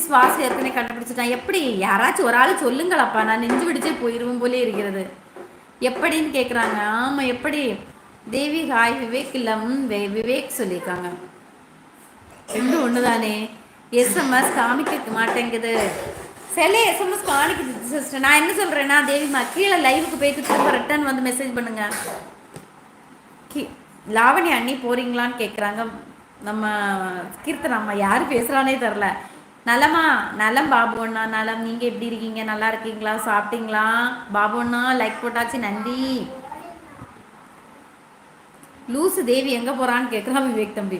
Miss Vasu ஏற்கனவே கண்டுபிடிச்சிட்டான். எப்படி? யாராச்சும் ஒரு ஆள் சொல்லுங்களப்பா. நான் நெஞ்சு பிடிச்சே போயிருவோம் போலே இருக்கிறது. எப்படின்னு கேட்குறாங்க ஆமாம் எப்படி? தேவி ஹாய் விவேக் இல்லம் விவேக் சொல்லியிருக்காங்க. ரெண்டும் ஒன்று தானே எஸ்எம்எஸ் காமிக்க மாட்டேங்குது. சில எஸ்எம்எஸ் காணிக்குது சிஸ்டர் நான் என்ன சொல்கிறேன்னா தேவிமா கீழே லைவுக்கு போயிட்டு திரும்ப ரிட்டர்ன் வந்து மெசேஜ் பண்ணுங்க. கி லாவணி அண்ணி போகிறீங்களான்னு கேட்குறாங்க நம்ம கீர்த்தன் அம்மா யார் பேசுகிறானே தெரில நலமா? நலம் பாபு அண்ணா நலம். நீங்கள் எப்படி இருக்கீங்க? நல்லா இருக்கீங்களா? சாப்பிட்டீங்களா? பாபு அண்ணா லைக் போட்டாச்சு. நன்றி. லூசு தேவி எங்கே போகிறான்னு கேட்குறான் விவேக் தம்பி.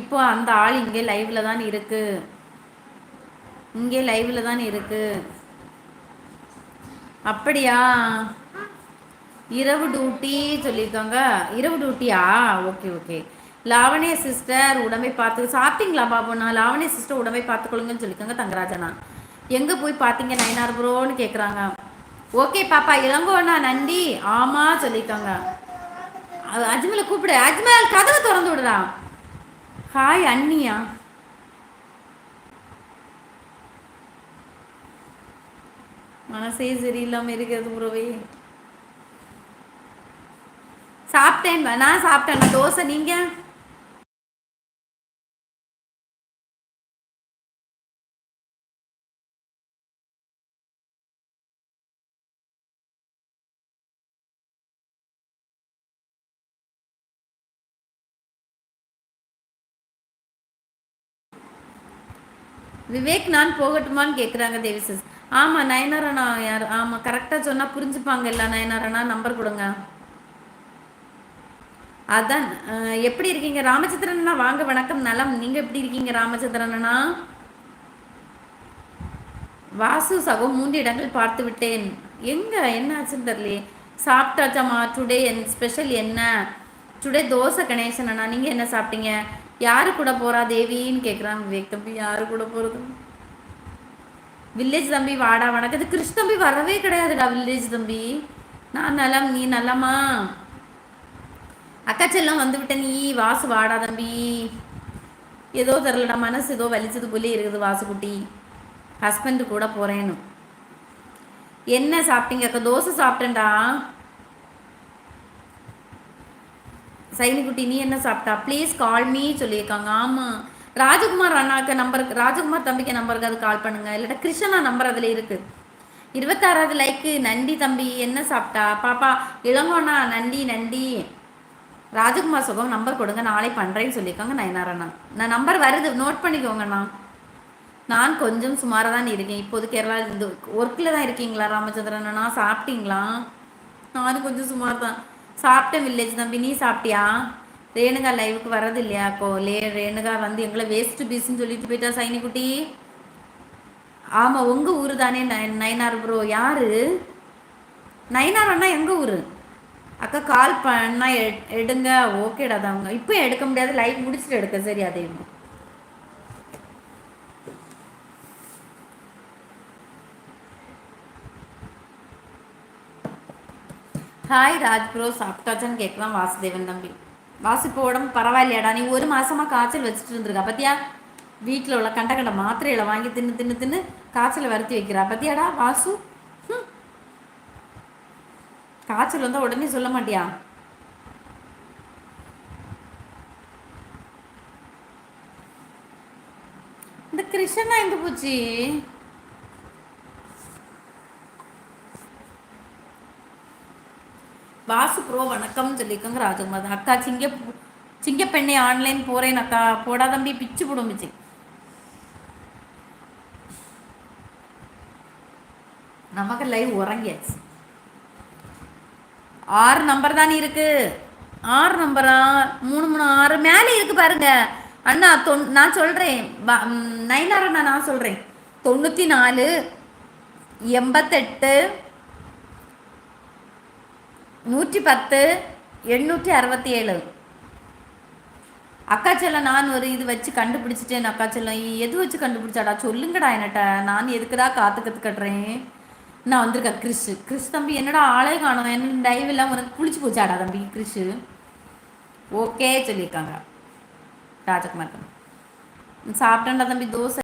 இப்போ அந்த ஆள் இங்கே லைவில் தான் இருக்கு. இங்கே லைவில் தான் இருக்கு. அப்படியா? இரவு டியூட்டி சொல்லியிருக்காங்க. இரவு டியூட்டியா ஓகே ஓகே. லாவணிய சிஸ்டர் உடம்பை பார்த்து சாப்பிட்டீங்களா பாபுண்ணா லாவணிய சிஸ்டர் உடம்பை பார்த்துக்கொள்ளுங்கன்னு சொல்லிக்கோங்க தங்கராஜனா எங்கே போய் பார்த்தீங்க நைனார் ப்ரோன்னு கேட்குறாங்க ஓகே பாப்பா இளங்கோண்ணா நன்றி. ஆமாம் சொல்லிக்கோங்க அஜ்மலை கூப்பிடு. அஜ்மல் கதவை திறந்து விடுறா ஹாய் அண்ணியா மனசே சரியில்லாமல் இருக்கிறது ப்ரோவே சாப்பிட்டேன் நான் சாப்பிட்டேன் தோசை நீங்கள் விவேக் நான் போகட்டுமான்னு கேட்குறாங்க தேவிசஸ் ஆமாம் நயனாரணா யார்? ஆமாம் கரெக்டாக சொன்னால் புரிஞ்சுப்பாங்க இல்லை நயனாரணா நம்பர் கொடுங்க. அதான் எப்படி இருக்கீங்க? ராமச்சந்திரனா வாங்க வணக்கம். நலம். நீங்கள் எப்படி இருக்கீங்க ராமச்சந்திரனா வாசு சகோ மூன்று இடங்கள் பார்த்து விட்டேன். எங்க? என்ன ஆச்சுன்னு தெரியலையே சாப்பிட்டாச்சாமா டுடே என் ஸ்பெஷல் என்ன? டுடே தோசை கணேசன் அண்ணா. நீங்கள் என்ன சாப்பிட்டீங்க? யாரு கூட போறா? தேவின்னு கேட்குறான் விவேக் தம்பி. யாரு கூட போகிறது வில்லேஜ் தம்பி வாடா. வணக்கம். இது கிருஷ்ண தம்பி வரவே கிடையாதுடா வில்லேஜ் தம்பி. நான் நலம் நீ நலமா? அக்கா செல்லம் வந்து விட்ட நீ வாசு வாடா தம்பி. ஏதோ தெரிலடா மனசு ஏதோ வலிச்சது போலே இருக்குது வாசுக்குட்டி ஹஸ்பண்டு கூட போகிறேன்னு என்ன சாப்பிட்டீங்க அக்கா? தோசை சாப்பிட்டேன்டா. சைனிக்குட்டி நீ என்ன சாப்பிட்டா? ப்ளீஸ் கால் மீ சொல்லியிருக்காங்க. ஆமாம் ராஜகுமார் அண்ணாக்கு நம்பருக்கு ராஜகுமார் தம்பிக்கு நம்பருக்கு அது கால் பண்ணுங்க. இல்லாட்டா கிருஷ்ணா நம்பர் அதில் இருக்குது இருபத்தாறாவது லைக்கு நண்டி தம்பி என்ன சாப்பிட்டா? பாப்பா இளங்கோண்ணா நண்டி நண்டி ராஜகுமார் சுகம் நம்பர் கொடுங்க நாளை பண்ணுறேன்னு சொல்லியிருக்காங்க நயனாரண்ணா நான் நம்பர் வருது நோட் பண்ணிக்கோங்கண்ணா நான் கொஞ்சம் சுமாராக தான் இருக்கேன். இப்போது கேரளா இந்த ஒர்க்கில் தான் இருக்கீங்களா ராமச்சந்திரன் அண்ணா? சாப்பிட்டீங்களா? நானும் கொஞ்சம் சுமார் தான். சாப்பிட்டேன் வில்லேஜ் தம்பி நீ சாப்பிட்டியா? ரேணுகா லைவுக்கு வர்றது இல்லையா கோ லே ரேணுகா வந்து எங்களை வேஸ்ட் பீஸ்ன்னு சொல்லிட்டு போயிட்டா சைனிக்குட்டி ஆமாம் உங்கள் ஊர் தானே நைனார் ப்ரோ யார்? நைனார் அண்ணா எங்கள் ஊர்? அக்கா கால் பண்ணால் எடுங்க. ஓகேடா தான் அவங்க இப்போ எடுக்க முடியாது. லைவ் முடிச்சுட்டு எடுக்க. சரி அதே ஹாய் ராஜ் ப்ரோ சாப்பிட்டாச்சான்னு கேட்கலாம் வாசுதேவன் தம்பி வாசு இப்போ உடம்பு பரவாயில்லையாடா நீ ஒரு மாசமா காய்ச்சல் வச்சுட்டு இருந்திருக்கா பத்தியா வீட்டில் உள்ள கண்ட கண்ட மாத்திரைகளை வாங்கி தின்னு தின்னு தின்னு காய்ச்சலை வருத்தி வைக்கிறா பத்தியாடா வாசு காய்ச்சல் வந்தால் உடனே சொல்ல மாட்டியா இந்த கிருஷ்ணா எங்க போச்சு வாசு ப்ரோ வணக்கம் சொல்லிக்கோங்க ராஜகுமார் அக்கா சிங்க சிங்கப்பெண்ணை ஆன்லைன் போறேன் அக்கா. போடா தம்பி பிச்சு போடும் நமக்கு லைவ் உறங்கியாச்சு. ஆறு நம்பர் தானே இருக்கு? ஆறு நம்பரா மூணு மூணு ஆறு. மேலே இருக்கு பாருங்க. அண்ணா தொன் நான் சொல்கிறேன் நைனார் அண்ணா நான் சொல்கிறேன் தொண்ணூற்றி நாலு எண்பத்தெட்டு நூற்றி பத்து எண்ணூற்றி அறுபத்தி ஏழு அக்காச்செல்லம் நான் ஒரு இது வச்சு கண்டுபிடிச்சிட்டேன் அக்காச்செல்லம் எது வச்சு கண்டுபிடிச்சாடா? சொல்லுங்கடா என்னட்ட. நான் எதுக்குடா காத்து கட்டுறேன்? நான் வந்திருக்கேன் கிறிஷ் கிறிஷ் தம்பி என்னடா ஆளே காணும். என்ன டைவ் எல்லாம் உனக்கு குளிச்சு போச்சாடா தம்பி கிறிஷ் ஓகே சொல்லியிருக்காங்க. ராஜகுமார் சாப்பிட்டேன்டா தம்பி தோசை